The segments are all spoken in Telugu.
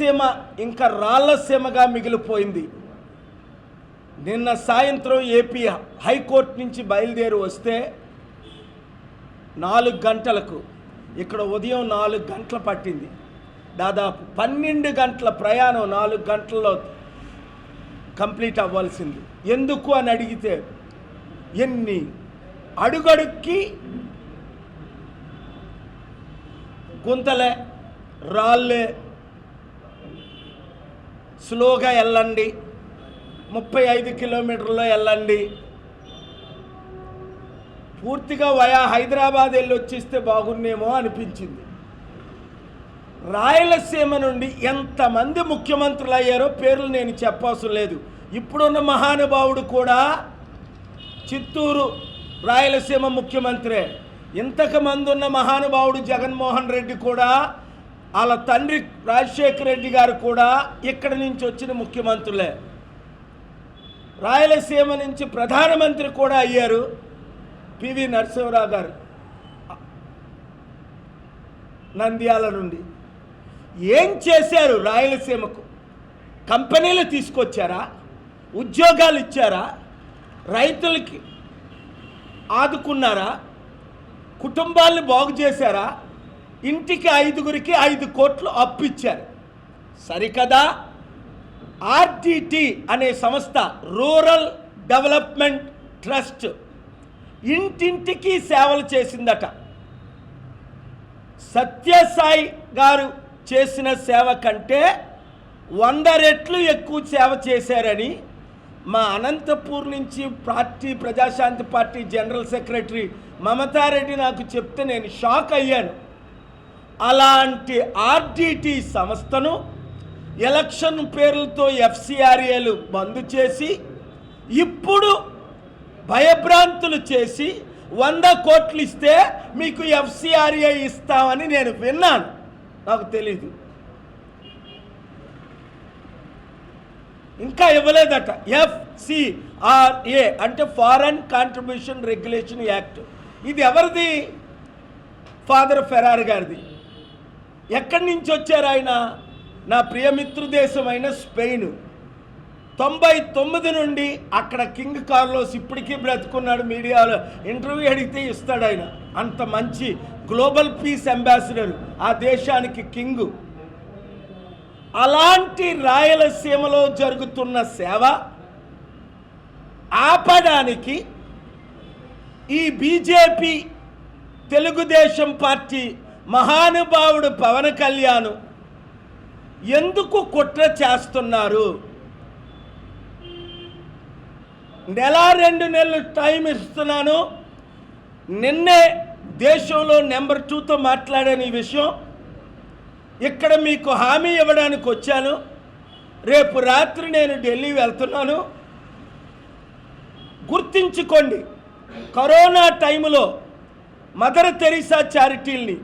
సీమ ఇంకా రాళ్ళసీమగా మిగిలిపోయింది. నిన్న సాయంత్రం ఏపీ హైకోర్టు నుంచి బయలుదేరి వస్తే నాలుగు గంటలకు ఇక్కడ ఉదయం నాలుగు గంటలు పట్టింది. దాదాపు పన్నెండు గంటల ప్రయాణం నాలుగు గంటల్లో కంప్లీట్ అవ్వాల్సింది. ఎందుకు అని అడిగితే ఎన్ని అడుగడుక్కి గుంతలే రాళ్ళే స్లోగా వెళ్ళండి ముప్పై ఐదు కిలోమీటర్లో వెళ్ళండి పూర్తిగా వయా హైదరాబాద్ వెళ్ళి వచ్చేస్తే బాగున్నేమో అనిపించింది. రాయలసీమ నుండి ఎంతమంది ముఖ్యమంత్రులు అయ్యారో పేర్లు నేను చెప్పవసరం లేదు. ఇప్పుడున్న మహానుభావుడు కూడా చిత్తూరు రాయలసీమ ముఖ్యమంత్రే. ఇంతకుమందున్న ఉన్న మహానుభావుడు జగన్మోహన్ రెడ్డి కూడా వాళ్ళ తండ్రి రాజశేఖర రెడ్డి గారు కూడా ఇక్కడి నుంచి వచ్చిన ముఖ్యమంత్రులే. రాయలసీమ నుంచి ప్రధానమంత్రి కూడా అయ్యారు పివి నరసింహరావు గారు. నంద్యాల నుండి. ఏం చేశారు రాయలసీమకు? కంపెనీలు తీసుకొచ్చారా? ఉద్యోగాలు ఇచ్చారా? రైతులకి ఆదుకున్నారా? కుటుంబాలను బాగు చేశారా? ఇంటికి ఐదుగురికి ఐదు కోట్లు అప్పు ఇచ్చారు సరికదా? ఆర్టీటీ అనే సంస్థ రూరల్ డెవలప్మెంట్ ట్రస్ట్ ఇంటింటికి సేవలు చేసిందట. సత్యసాయి గారు చేసిన సేవ కంటే వంద రెట్లు ఎక్కువ సేవ చేశారని మా అనంతపూర్ నుంచి party Prajashanti party general secretary Mamata Reddy నాకు చెప్తే నేను షాక్ అయ్యాను. అలాంటి ఆర్డిటి సంస్థను ఎలక్షన్ పేర్లతో ఎఫ్సిఆర్ఏలు బంద్ చేసి ఇప్పుడు భయభ్రాంతులు చేసి వంద కోట్లు ఇస్తే మీకు ఎఫ్సిఆర్ఏ ఇస్తామని నేను విన్నాను. నాకు తెలీదు. ఇంకా ఇవ్వలేదట. ఎఫ్సిఆర్ఏ అంటే ఫారెన్ కాంట్రిబ్యూషన్ రెగ్యులేషన్ యాక్ట్. ఇది ఎవరిది? ఫాదర్ ఫెరార్ గారిది. ఎక్కడి నుంచి వచ్చారు ఆయన? నా ప్రియమిత్రుదేశమైన స్పెయిన్. తొంభై తొమ్మిది నుండి అక్కడ కింగ్ కార్లోస్ ఇప్పటికీ బ్రతుకున్నాడు. మీడియాలో ఇంటర్వ్యూ అడిగితే ఇస్తాడు ఆయన. అంత మంచి గ్లోబల్ పీస్ అంబాసిడర్. ఆ దేశానికి కింగు. అలాంటి రాయలసీమలో జరుగుతున్న సేవ ఆపడానికి ఈ బీజేపీ తెలుగుదేశం పార్టీ మహానుభావుడు పవన్ కళ్యాణ్ ఎందుకు కుట్ర చేస్తున్నారు? నెల రెండు నెలలు టైం ఇస్తున్నాను. నిన్నే దేశంలో నెంబర్ టూతో మాట్లాడాను ఈ విషయం. ఇక్కడ మీకు హామీ ఇవ్వడానికి వచ్చాను. రేపు రాత్రి నేను ఢిల్లీ వెళ్తున్నాను. గుర్తించుకోండి కరోనా టైంలో మదర్ తెరీసా చారిటీల్ని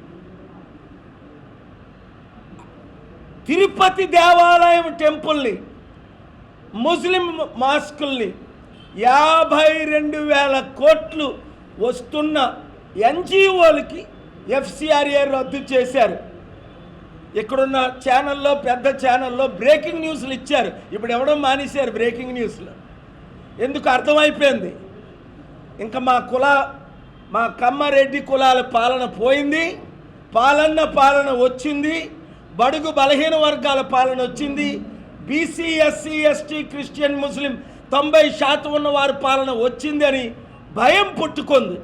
తిరుపతి దేవాలయం టెంపుల్ని ముస్లిం మాస్కుల్ని యాభై రెండు వేల కోట్లు వస్తున్న ఎన్జిఓలకి ఎఫ్సిఆర్ఏ రద్దు చేశారు. ఇక్కడున్న ఛానల్లో పెద్ద ఛానల్లో బ్రేకింగ్ న్యూస్లు ఇచ్చారు. ఇప్పుడు ఎవడో మానేశారు బ్రేకింగ్ న్యూస్లు ఎందుకు అర్థమైపోయింది? ఇంకా మా కుల మా కమ్మారెడ్డి కులాల పాలన పోయింది. పాలన్న పాలన వచ్చింది. బడుగు బలహీన వర్గాల పాలన వచ్చింది. BC SC ST Christian Muslim తొంభై శాతం ఉన్న వారి పాలన వచ్చింది అని భయం పుట్టుకుంది.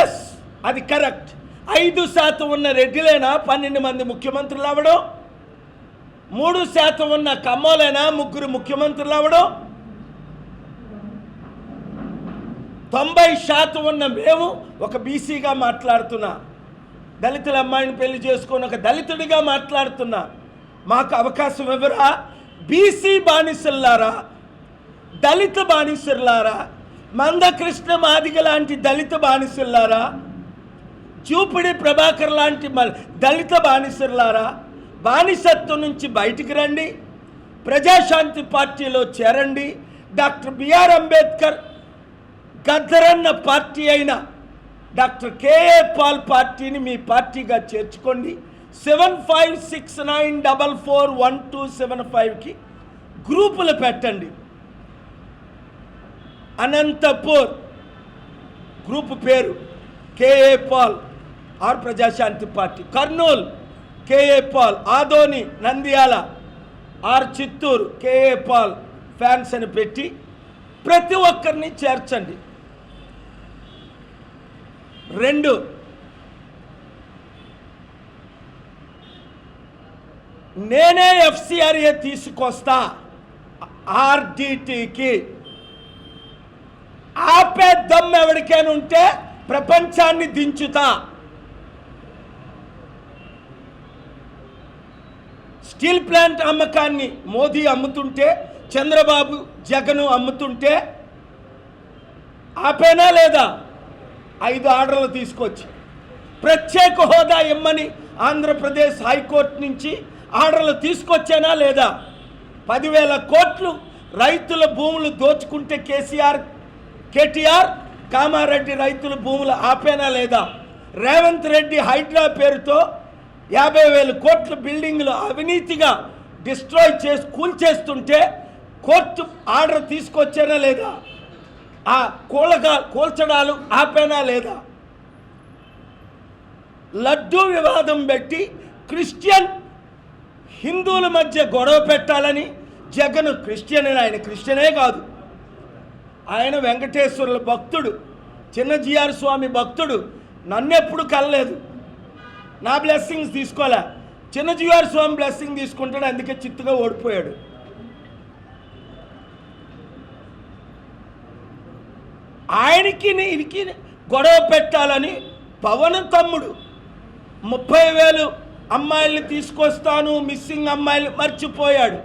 ఎస్ అది కరెక్ట్ ఐదు శాతం ఉన్న రెడ్డిలైనా పన్నెండు మంది ముఖ్యమంత్రులు అవ్వడం మూడు శాతం ఉన్న కమ్మోలేనా ముగ్గురు ముఖ్యమంత్రులు అవ్వడం తొంభై శాతం ఉన్న మేము ఒక బీసీగా మాట్లాడుతున్నా. దళితుల అమ్మాయిని పెళ్ళి చేసుకొని ఒక దళితుడిగా మాట్లాడుతున్నా. మాకు అవకాశం ఇవ్వరా బీసీ బానిసల్లారా? దళిత బానిసల్లారా? మందకృష్ణ మాదిగ లాంటి దళిత బానిసల్లారా? చూపిడి ప్రభాకర్ లాంటి మ- దళిత బానిసల్లారా? బానిసత్వం నుంచి బయటికి రండి. ప్రజాశాంతి పార్టీలో చేరండి. డాక్టర్ బిఆర్ అంబేద్కర్ గద్దరన్న పార్టీ అయిన డాక్టర్ కేఏ పాల్ పార్టీని మీ పార్టీగా చేర్చుకోండి. Seven five six nine double four one two seven ఫైవ్కి గ్రూపులు పెట్టండి. అనంతపూర్ గ్రూప్ పేరు KA Paul or Prajashanti party. Kurnool KA Paul Adoni Nandyal or Chittoor KA Paul fans అని పెట్టి ప్రతి ఒక్కరిని చేర్చండి. రెండు. నేనే ఎఫ్సిఆర్ఏ తీసుకొస్తా ఆర్డిటికి. ఆపే దమ్ ఎవరికైనా ఉంటే ప్రపంచాన్ని దించుతా. స్టీల్ ప్లాంట్ అమ్మకాన్ని మోదీ అమ్ముతుంటే చంద్రబాబు జగను అమ్ముతుంటే ఆపేనా లేదా? ఐదు ఆర్డర్లు తీసుకొచ్చి ప్రత్యేక హోదా ఇమ్మని ఆంధ్రప్రదేశ్ హైకోర్టు నుంచి ఆర్డర్లు తీసుకొచ్చానా లేదా? పదివేల కోట్లు రైతుల భూములు దోచుకుంటే కేసీఆర్ కేటీఆర్ కామారెడ్డి రైతుల భూములు ఆపేనా లేదా? రేవంత్ రెడ్డి హైడ్రా పేరుతో యాభై వేల కోట్ల బిల్డింగ్లు అవినీతిగా డిస్ట్రాయ్ చేసి కూల్చేస్తుంటే కోర్టు ఆర్డర్ తీసుకొచ్చానా లేదా? ఆ కూలగా కూల్చడాలు ఆపేనా లేదా? లడ్డూ వివాదం పెట్టి క్రిస్టియన్ హిందువుల మధ్య గొడవ పెట్టాలని జగన్ క్రిస్టియన్ ఆయన క్రిస్టియనే కాదు. ఆయన వెంకటేశ్వరుల భక్తుడు చిన్న జిఆర్ స్వామి భక్తుడు. నన్నెప్పుడు కలలేదు నా బ్లెస్సింగ్స్ తీసుకోలే. చిన్న జిఆర్ స్వామి బ్లెస్సింగ్ తీసుకుంటాడు అందుకే చిత్తుగా ఓడిపోయాడు. ఆయనకి ఈయనకి గొడవ పెట్టాలని పవన్ తమ్ముడు ముప్పై వేలు అమ్మాయిల్ని తీసుకొస్తాను మిస్సింగ్ అమ్మాయిలు మర్చిపోయాడు.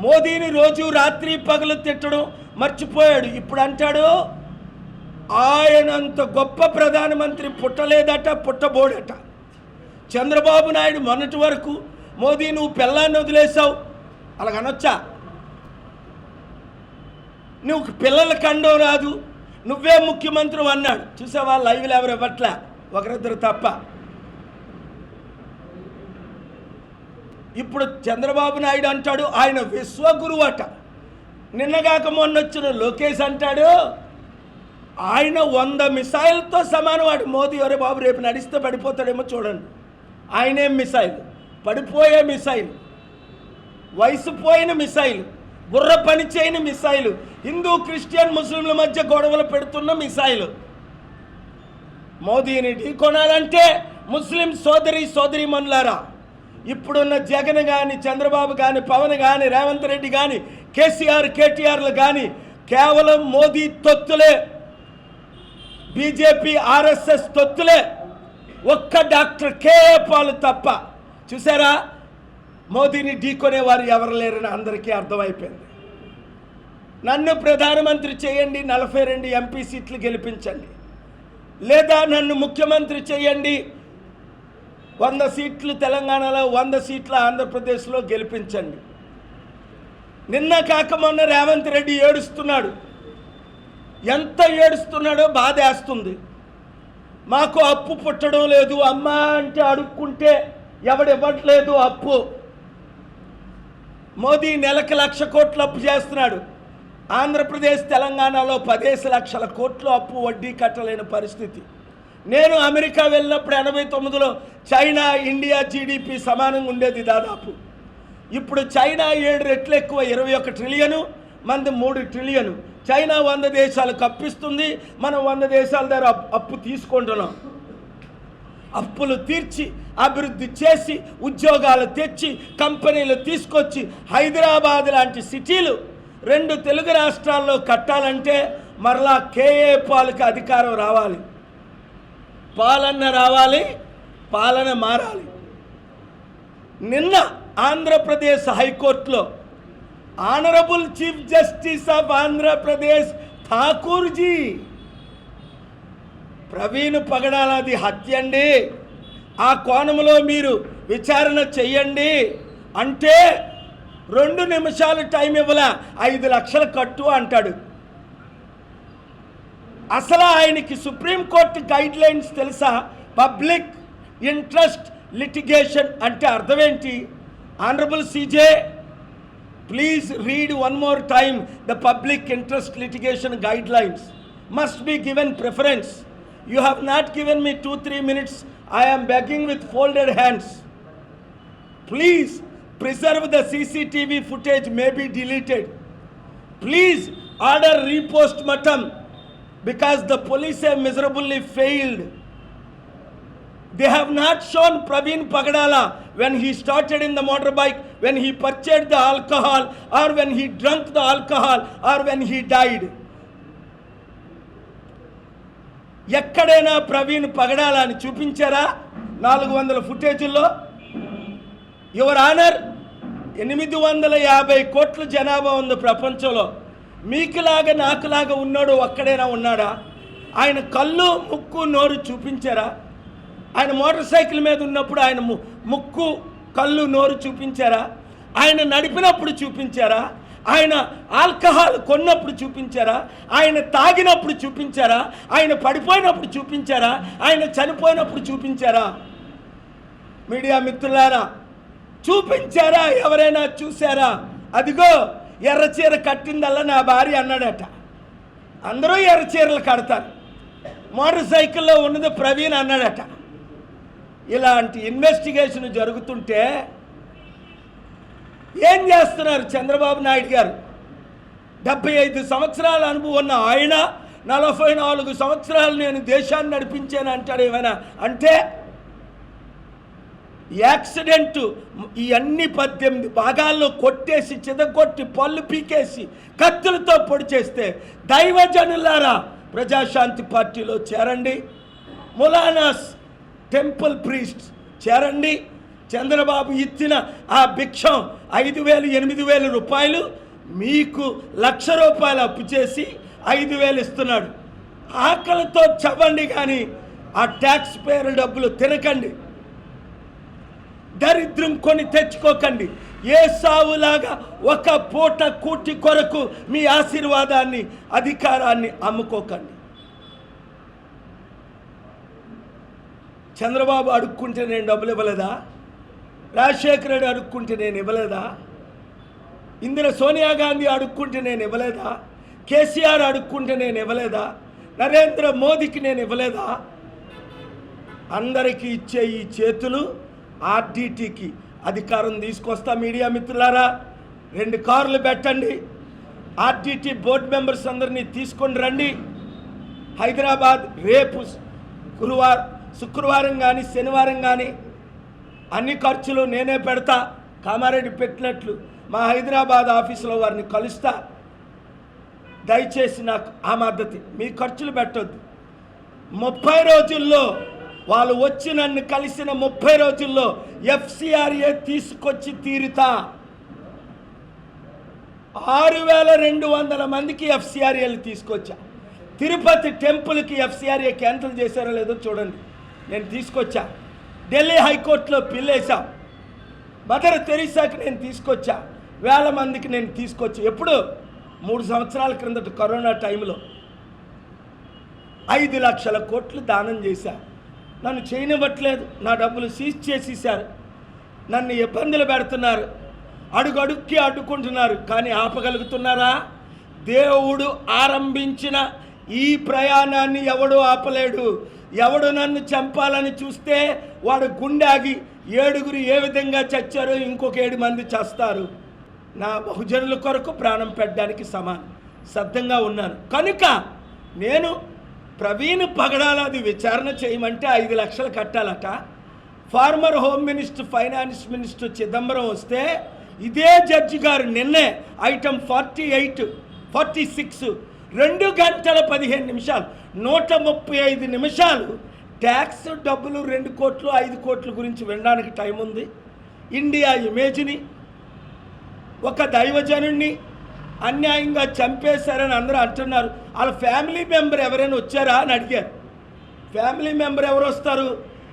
మోదీని రోజు రాత్రి పగలు తిట్టడం మర్చిపోయాడు. ఇప్పుడు అంటాడు ఆయనంత గొప్ప ప్రధానమంత్రి పుట్టలేదట పుట్టబోడట. చంద్రబాబు నాయుడు మొన్నటి వరకు మోదీ నువ్వు పిల్లాన్ని వదిలేసావు అలాగనొచ్చా? నువ్వు పిల్లల కండం రాదు నువ్వే ముఖ్యమంత్రి అన్నాడు. చూసావా లైవ్లు ఎవరు ఇవ్వట్లే? ఒకరిద్దరు తప్ప. ఇప్పుడు చంద్రబాబు నాయుడు అంటాడు ఆయన విశ్వగురువు అట నిన్నగాక మొన్న వచ్చిన లోకేష్ అంటాడు ఆయన వంద మిసైల్తో సమానం వాడు మోదీ ఎవరే బాబు రేపు నడిస్తే పడిపోతాడేమో చూడండి. ఆయనేం మిసైల్? పడిపోయే మిసైల్. వయసు పోయిన మిసైల్. బుర్ర పని చేయని హిందూ క్రిస్టియన్ ముస్లింల మధ్య గొడవలు పెడుతున్న మిసైలు. మోదీని ఢీకొనాలంటే ముస్లిం సోదరి సోదరి మనులారా ఇప్పుడున్న జగన్ కానీ చంద్రబాబు కానీ పవన్ కానీ రేవంత్ రెడ్డి కానీ కేసీఆర్ కేటీఆర్లు కానీ కేవలం మోదీ తొత్తులే. బీజేపీ ఆర్ఎస్ఎస్ తొత్తులే. ఒక్క డాక్టర్ కేఏ పాలు తప్ప. చూసారా? మోదీని ఢీకొనేవారు ఎవరు లేరని అందరికీ అర్థమైపోయింది. నన్ను ప్రధానమంత్రి చేయండి నలభై రెండు ఎంపీ సీట్లు గెలిపించండి. లేదా నన్ను ముఖ్యమంత్రి చేయండి వంద సీట్లు తెలంగాణలో వంద సీట్లు ఆంధ్రప్రదేశ్లో గెలిపించండి. నిన్న కాక మొన్న రేవంత్ రెడ్డి ఏడుస్తున్నాడు. ఎంత ఏడుస్తున్నాడో బాధేస్తుంది. మాకు అప్పు పుట్టడం లేదు. అమ్మ అంటే అడుక్కుంటే ఎవడివ్వట్లేదు అప్పు. మోదీ నెలకు లక్ష కోట్లు అప్పు చేస్తున్నాడు. ఆంధ్రప్రదేశ్ తెలంగాణలో పదేసి లక్షల కోట్లు అప్పు వడ్డీ కట్టలేని పరిస్థితి. నేను అమెరికా వెళ్ళినప్పుడు ఎనభై తొమ్మిదిలో చైనా ఇండియా జీడిపి సమానంగా ఉండేది దాదాపు. ఇప్పుడు చైనా ఏడు రెట్లు ఎక్కువ ఇరవై ఒక ట్రిలియను మంది మూడు ట్రిలియను. చైనా వంద దేశాలు కప్పిస్తుంది మనం వంద దేశాల దగ్గర అప్పు తీసుకుంటున్నాం. అప్పులు తీర్చి అభివృద్ధి చేసి ఉద్యోగాలు తెచ్చి కంపెనీలు తీసుకొచ్చి హైదరాబాద్ లాంటి సిటీలు రెండు తెలుగు రాష్ట్రాల్లో కట్టాలంటే మరలా కేఏ పాలకి అధికారం రావాలి. పాలన రావాలి పాలన మారాలి. నిన్న ఆంధ్రప్రదేశ్ హైకోర్టులో honourable chief justice of Andhra Pradesh Thakurji Praveen పగడాలది హత్య అండి ఆ కోణంలో మీరు విచారణ చెయ్యండి. అంటే రెండు నిమిషాలు టైం ఇవ్వల ఐదు లక్షల కట్టు అంటాడు. అసలు ఆయనకి సుప్రీంకోర్టు గైడ్ లైన్స్ తెలుసా? పబ్లిక్ ఇంట్రెస్ట్ లిటిగేషన్ అంటే అర్థమేంటి? Honourable CJ please read one more time the public interest litigation guidelines must be given preference. You have not given me two, three minutes. I am begging with folded hands. Please preserve the CCTV footage, may be deleted. Please order repost matam because the police have miserably failed. They have not shown Praveen Pagadala when he started in the motorbike, when he purchased the alcohol, or when he drank the alcohol, or when he died. ఎక్కడైనా ప్రవీణ్ పగడాలని చూపించారా? నాలుగు వందల ఫుటేజీల్లో? యువర్ ఆనర్ ఎనిమిది వందల యాభై కోట్ల జనాభా ఉంది ప్రపంచంలో. మీకులాగా నాకులాగా ఉన్నాడు ఒక్కడైనా ఉన్నాడా? ఆయన కళ్ళు ముక్కు నోరు చూపించారా? ఆయన మోటార్ సైకిల్ మీద ఉన్నప్పుడు ఆయన ము- ముక్కు కళ్ళు నోరు చూపించారా? ఆయన నడిపినప్పుడు చూపించారా? ఆయన ఆల్కహాల్ కొన్నప్పుడు చూపించారా? ఆయన తాగినప్పుడు చూపించారా? ఆయన పడిపోయినప్పుడు చూపించారా? ఆయన చనిపోయినప్పుడు చూపించారా? మీడియా మిత్రులారా చూపించారా? ఎవరైనా చూసారా అదిగో ఎర్రచీర కట్టిందల్లా నా భార్య అన్నాడట. అందరూ ఎర్రచీరలు కడతారు. మోటార్ సైకిల్లో ఉన్నది ప్రవీణ్ అన్నాడట. ఇలాంటి ఇన్వెస్టిగేషన్ జరుగుతుంటే ఏం చేస్తున్నారు చంద్రబాబు నాయుడు గారు? డెబ్బై ఐదు సంవత్సరాల అనుభవం ఉన్న ఆయన నలభై నాలుగు సంవత్సరాలు నేను దేశాన్ని నడిపించాను అంటాడు ఏమైనా? అంటే యాక్సిడెంట్ ఈ అన్ని పద్దెనిమిది భాగాల్లో కొట్టేసి చిదగొట్టి పళ్ళు పీకేసి కత్తులతో పొడి చేస్తే దైవజనులారా ప్రజాశాంతి పార్టీలో చేరండి. ములానాస్ టెంపుల్ ప్రీస్ట్ చేరండి. చంద్రబాబు ఇచ్చిన ఆ భిక్షం ఐదు వేలు ఎనిమిది వేల రూపాయలు మీకు లక్ష రూపాయలు అప్పు చేసి ఐదు వేలు ఇస్తున్నాడు. ఆకలితో చవ్వండి కానీ ఆ ట్యాక్స్ పేరు డబ్బులు తినకండి. దరిద్రం కొని తెచ్చుకోకండి. ఏ సావులాగా ఒక పూట కూటి కొరకు మీ ఆశీర్వాదాన్ని అధికారాన్ని అమ్ముకోకండి. చంద్రబాబు అడుక్కుంటే నేను డబ్బులు ఇవ్వలేదా? రాజశేఖర రెడ్డి అడుక్కుంటే నేను ఇవ్వలేదా? ఇందిర సోనియా గాంధీ అడుక్కుంటే నేను ఇవ్వలేదా? కేసీఆర్ అడుక్కుంటే నేను ఇవ్వలేదా? నరేంద్ర మోదీకి నేను ఇవ్వలేదా? అందరికీ ఇచ్చే ఈ చేతులు ఆర్డీటీకి అధికారం తీసుకొస్తా మీడియా మిత్రులారా రెండు కార్లు పెట్టండి. ఆర్డీటీ బోర్డు మెంబర్స్ అందరినీ తీసుకొని రండి. హైదరాబాద్ రేపు గురువారం శుక్రవారం కానీ శనివారం కానీ అన్ని ఖర్చులు నేనే పెడతా. కామారెడ్డి పెట్టినట్లు మా హైదరాబాద్ ఆఫీసులో వారిని కలుస్తా. దయచేసి నాకు ఆ మద్దతు మీ ఖర్చులు పెట్టొద్దు. ముప్పై రోజుల్లో వాళ్ళు వచ్చి నన్ను కలిసిన ముప్పై రోజుల్లో ఎఫ్సిఆర్ఏ తీసుకొచ్చి తీరుతా. ఆరు వేల రెండు వందల మందికి ఎఫ్సిఆర్ఏలు తీసుకొచ్చా. తిరుపతి టెంపుల్కి ఎఫ్సిఆర్ఏ క్యాన్సిల్ చేశారో లేదో చూడండి. నేను తీసుకొచ్చా. ఢిల్లీ హైకోర్టులో పిల్లేసా మదర్ తెరీసాకి నేను తీసుకొచ్చా. వేల మందికి నేను తీసుకొచ్చి. ఎప్పుడు? మూడు సంవత్సరాల క్రిందట కరోనా టైంలో. ఐదు లక్షల కోట్లు దానం చేశా. నన్ను చేయనివ్వట్లేదు. నా డబ్బులు సీజ్ చేసేసారు నన్ను ఇబ్బందులు పెడుతున్నారు. అడుగడుక్కి అడ్డుకుంటున్నారు. కానీ ఆపగలుగుతున్నారా? దేవుడు ఆరంభించిన ఈ ప్రయాణాన్ని ఎవడు ఆపలేడు. ఎవడు నన్ను చంపాలని చూస్తే వాడు గుండాగి ఏడుగురు ఏ విధంగా చచ్చారో ఇంకొక ఏడు మంది చేస్తారు. నా బహుజనుల కొరకు ప్రాణం పెట్టడానికి సమానం. సిద్ధంగా ఉన్నాను కనుక నేను ప్రవీణ్ పగడాలది విచారణ చేయమంటే ఐదు లక్షలు కట్టాలట. Former home minister finance minister Chidambaram వస్తే ఇదే జడ్జి గారు నిన్నే item forty eight forty six రెండు గంటల పదిహేను నిమిషాలు నూట ముప్పై ఐదు నిమిషాలు ట్యాక్స్ డబ్బులు రెండు కోట్లు ఐదు కోట్ల గురించి వినడానికి టైం ఉంది. ఇండియా ఇమేజ్ని ఒక దైవజనుణ్ణి అన్యాయంగా చంపేశారని అందరూ అంటున్నారు. వాళ్ళ ఫ్యామిలీ మెంబర్ ఎవరైనా వచ్చారా అని అడిగారు. ఫ్యామిలీ మెంబర్ ఎవరు వస్తారు?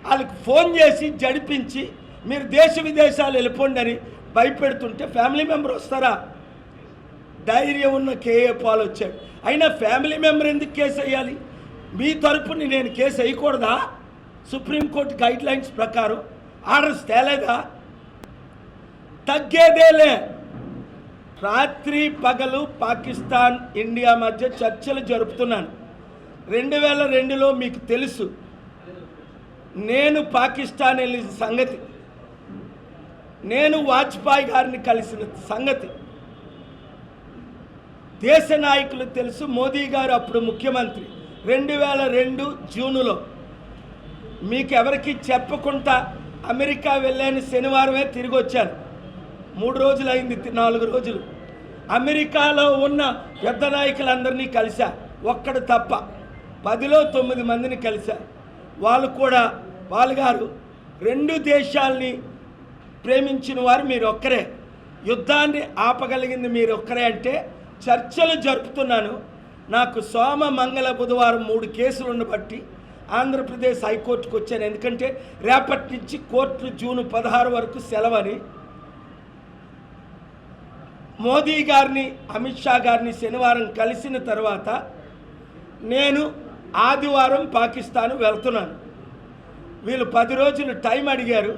వాళ్ళకి ఫోన్ చేసి జడిపించి మీరు దేశ విదేశాలు వెళ్ళిపోండి అని భయపెడుతుంటే ఫ్యామిలీ మెంబర్ వస్తారా? ధైర్యం ఉన్న కేఏ పాల్ వచ్చాడు. అయినా ఫ్యామిలీ మెంబర్ ఎందుకు కేసు వేయాలి? మీ తరపుని నేను కేసు వేయకూడదా? సుప్రీంకోర్టు గైడ్ లైన్స్ ప్రకారం ఆర్డర్స్ తేలేదా? తగ్గేదేలే. రాత్రి పగలు పాకిస్తాన్ ఇండియా మధ్య చర్చలు జరుపుతున్నాను. రెండు వేల రెండులో మీకు తెలుసు. నేను పాకిస్తాన్ వెళ్ళిన సంగతి. నేను వాజ్పేయి గారిని కలిసిన సంగతి. దేశ నాయకులు తెలుసు మోదీ గారు అప్పుడు ముఖ్యమంత్రి. రెండు వేల రెండు జూనులో మీకు ఎవరికి చెప్పకుండా అమెరికా వెళ్ళాను శనివారమే తిరిగి వచ్చాను మూడు రోజులు అయింది నాలుగు రోజులు. అమెరికాలో ఉన్న పెద్ద నాయకులందరినీ కలిశా. ఒక్కడు తప్ప. పదిలో తొమ్మిది మందిని కలిశా. వాళ్ళు కూడా వాళ్ళు గారు రెండు దేశాల్ని ప్రేమించిన వారు మీరు ఒక్కరే యుద్ధాన్ని ఆపగలిగింది మీరు ఒక్కరే అంటే చర్చలు జరుపుతున్నాను. నాకు సోమ మంగళ బుధవారం మూడు కేసులను బట్టి ఆంధ్రప్రదేశ్ హైకోర్టుకు వచ్చాను. ఎందుకంటే రేపటి నుంచి కోర్టులు జూన్ పదహారు వరకు సెలవని మోదీ గారిని అమిత్ షా గారిని శనివారం కలిసిన తర్వాత నేను ఆదివారం పాకిస్తాన్ వెళ్తున్నాను. వీళ్ళు పది రోజులు టైం అడిగారు.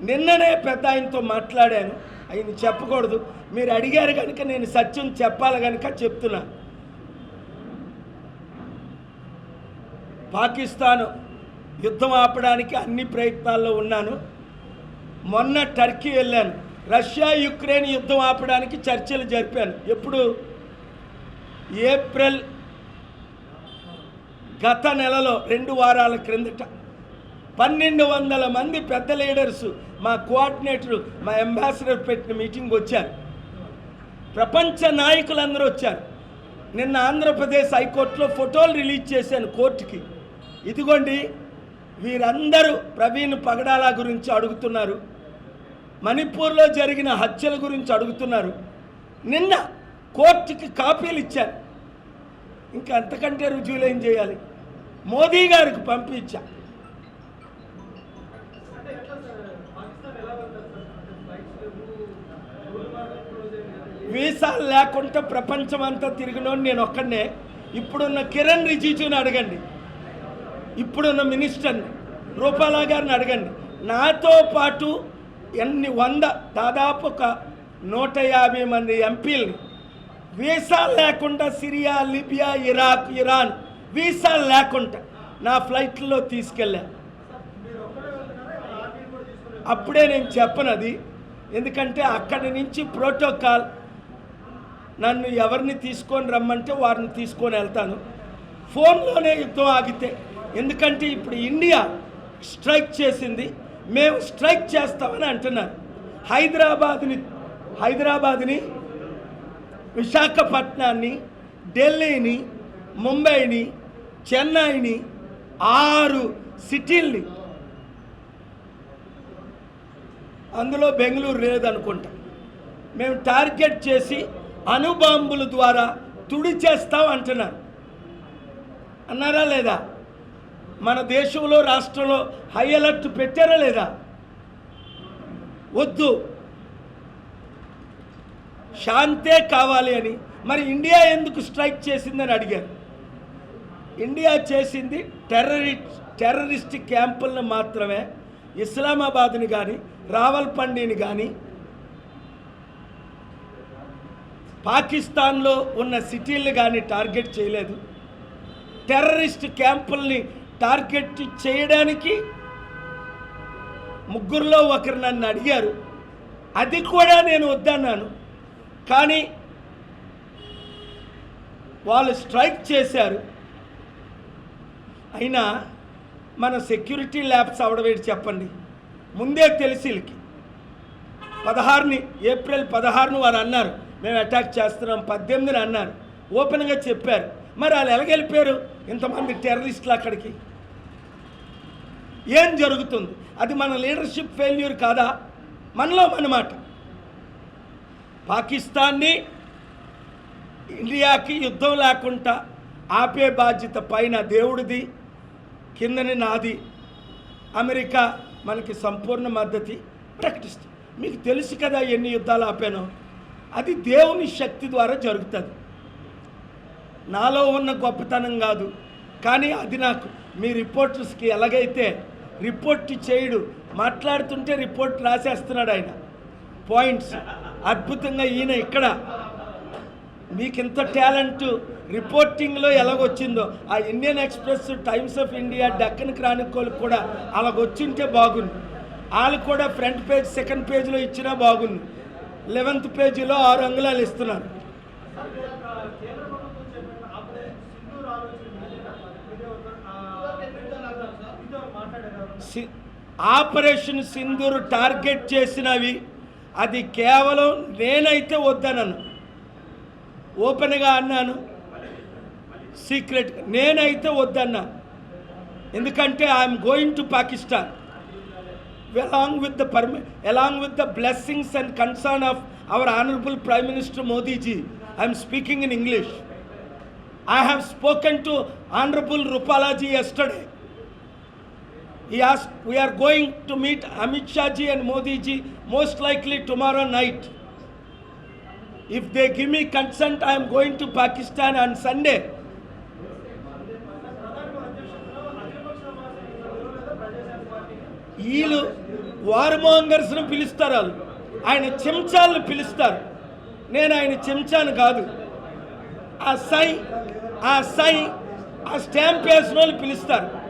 నిన్ననే పెద్ద ఆయనతో మాట్లాడాను. ఆయన చెప్పకూడదు. మీరు అడిగారు కనుక నేను సత్యం చెప్పాలి కనుక చెప్తున్నా. పాకిస్తాన్ యుద్ధం ఆపడానికి అన్ని ప్రయత్నాల్లో ఉన్నాను. మొన్న టర్కీ వెళ్ళాను. రష్యా యుక్రెయిన్ యుద్ధం ఆపడానికి చర్చలు జరిపాను. ఎప్పుడు? ఏప్రిల్ గత నెలలో రెండు వారాల క్రిందట. పన్నెండు వందల మంది పెద్ద లీడర్స్ మా కోఆర్డినేటర్ మా అంబాసిడర్ పెట్టిన మీటింగ్ వచ్చారు. ప్రపంచ నాయకులందరూ వచ్చారు. నిన్న ఆంధ్రప్రదేశ్ హైకోర్టులో ఫోటోలు రిలీజ్ చేశాను కోర్టుకి. ఇదిగోండి వీరందరూ ప్రవీణ్ పగడాల గురించి అడుగుతున్నారు. మణిపూర్లో జరిగిన హత్యల గురించి అడుగుతున్నారు. నిన్న కోర్టుకి కాపీలు ఇచ్చారు. ఇంకా అంతకంటే రుజువులు ఏం చేయాలి? మోదీ గారికి పంపించా. వీసాలు లేకుండా ప్రపంచం అంతా తిరిగినోడు నేను ఒక్కడనే. ఇప్పుడున్న కిరణ్ రిజిజుని అడగండి. ఇప్పుడున్న మినిస్టర్ని రూపాలా గారిని అడగండి. నాతో పాటు ఎన్ని వంద దాదాపు ఒక నూట యాభై మంది ఎంపీలు వీసా లేకుండా Syria Libya Iraq Iran visa లేకుండా నా ఫ్లైట్లో తీసుకెళ్ళా. అప్పుడే నేను చెప్పనది ఎందుకంటే అక్కడి నుంచి ప్రోటోకాల్ నన్ను ఎవరిని తీసుకొని రమ్మంటే వారిని తీసుకొని వెళ్తాను. ఫోన్లోనే యుద్ధం ఆగితే. ఎందుకంటే ఇప్పుడు ఇండియా స్ట్రైక్ చేసింది. మేము స్ట్రైక్ చేస్తామని అంటున్నారు. హైదరాబాద్ని హైదరాబాద్ని విశాఖపట్నాన్ని ఢిల్లీని ముంబైని చెన్నైని ఆరు సిటీల్ని. అందులో బెంగళూరు లేదనుకుంటా. మేము టార్గెట్ చేసి అణుబాంబుల ద్వారా తుడి చేస్తాం అంటున్నారు. అన్నారా లేదా? మన దేశంలో రాష్ట్రంలో హై అలర్ట్ పెట్టారా లేదా? వద్దు. శాంతే కావాలి అని. మరి ఇండియా ఎందుకు స్ట్రైక్ చేసిందని అడిగారు. ఇండియా చేసింది టెర్రరి టెర్రరిస్ట్ క్యాంపులను మాత్రమే. ఇస్లామాబాద్ని కానీ రావల్పండిని కానీ పాకిస్తాన్లో ఉన్న సిటీలు కానీ టార్గెట్ చేయలేదు. టెర్రరిస్ట్ క్యాంపుల్ని టార్గెట్ చేయడానికి ముగ్గురులో ఒకరు నన్ను అడిగారు. అది కూడా నేను వద్దన్నాను. కానీ వాళ్ళు స్ట్రైక్ చేశారు. అయినా మన సెక్యూరిటీ ల్యాబ్స్ అవడవేటి చెప్పండి? ముందే తెలిసి వీళ్ళకి. పదహారుని ఏప్రిల్ పదహారును వారు అన్నారు. మేము అటాక్ చేస్తున్నాం. పద్దెనిమిదిని అన్నారు. ఓపెన్గా చెప్పారు. మరి వాళ్ళు ఎలాగెళ్ళిపోయారు ఇంతమంది టెర్రరిస్టులు అక్కడికి. ఏం జరుగుతుంది? అది మన లీడర్షిప్ ఫెయిల్యూర్ కాదా? మనలో మనమాట పాకిస్తాన్ని ఇండియాకి యుద్ధం లేకుండా ఆపే బాధ్యత పైన దేవుడిది కిందని నాది. అమెరికా మనకి సంపూర్ణ మద్దతు ప్రకటిస్తుంది. మీకు తెలుసు కదా ఎన్ని యుద్ధాలు ఆపానో? అది దేవుని శక్తి ద్వారా జరుగుతుంది. నాలో ఉన్న గొప్పతనం కాదు కానీ అది నాకు మీ రిపోర్టర్స్కి ఎలాగైతే రిపోర్ట్ చేయడు మాట్లాడుతుంటే రిపోర్ట్ రాసేస్తున్నాడు ఆయన. పాయింట్స్. అద్భుతంగా ఈయన ఇక్కడ మీకు ఇంత టాలెంట్ రిపోర్టింగ్లో ఎలాగొచ్చిందో ఆ Indian Express Times of India Deccan Chronicle కూడా అలాగొచ్చింటే బాగుంది వాళ్ళు కూడా ఫ్రంట్ పేజ్ సెకండ్ పేజ్లో ఇచ్చినా బాగుంది లెవెంత్ పేజీలో ఆరు అంగుళాలు ఇస్తున్నారు. ఆపరేషన్ సింధూర్ టార్గెట్ చేసినవి అది కేవలం నేనైతే వద్దనను. ఓపెన్గా అన్నాను సీక్రెట్ నేనైతే వద్దన్నా. ఎందుకంటే I'm going to Pakistan. Along with the along with the blessings and concern of our honorable prime minister modi ji i am speaking in english. I have spoken to honorable rupala ji yesterday. He asked we are going to meet amit shah ji and modi ji most likely tomorrow night. If they give me consent i am going to pakistan on sunday వీళ్ళు వారమోంగర్స్ను పిలుస్తారు వాళ్ళు. ఆయన చెంచాలను పిలుస్తారు. నేను ఆయన చెంచాను కాదు. ఆ సై ఆ సై ఆ స్టాంప్ వేసిన వాళ్ళు పిలుస్తారు.